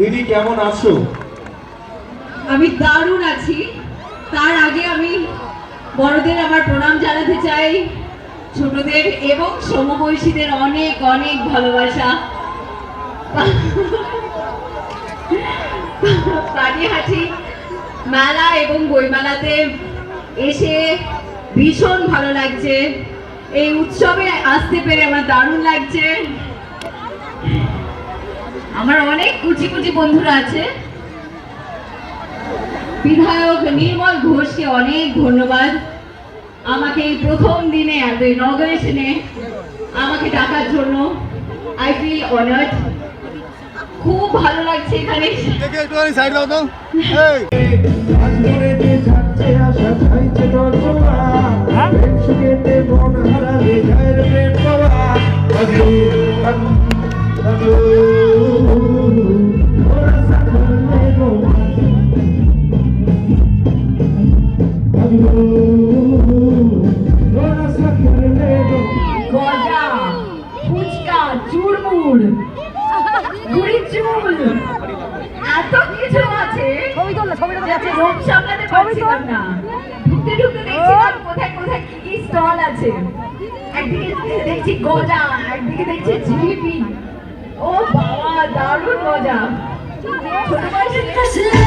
দিদি, কেমন আছো? আমি দারুণ আছি। তার আগে আমি বড়দের আমার প্রণাম জানাতে চাই। ছোটদের এবং সমবয়সীদের অনেক অনেক ভালোবাসা। পানিহাটি মেলা এবং বইমেলাতে এসে ভীষণ ভালো লাগছে। এই উৎসবে আসতে পেরে আমার দারুণ লাগছে। আমার অনেক কুচি কুচি বন্ধুরা আছে। বিধায়ক নির্মল ঘোষকে অনেক ধন্যবাদ। আমাকে এই প্রথম দিনে এত ইনগ্রেশনে আমাকে ডাকার জন্য আই ফিল অনার্ড খুব ভালো লাগছে এখানে। এসে। দেখে সাইড দাও তো। এই। আজ চুরমুর গুড়ি চুল আছে স্টল আছে দেখছি গজা একদিকে দেখছি জিলিপি ও বাবা। দারুণ মজা ছোট বয়সে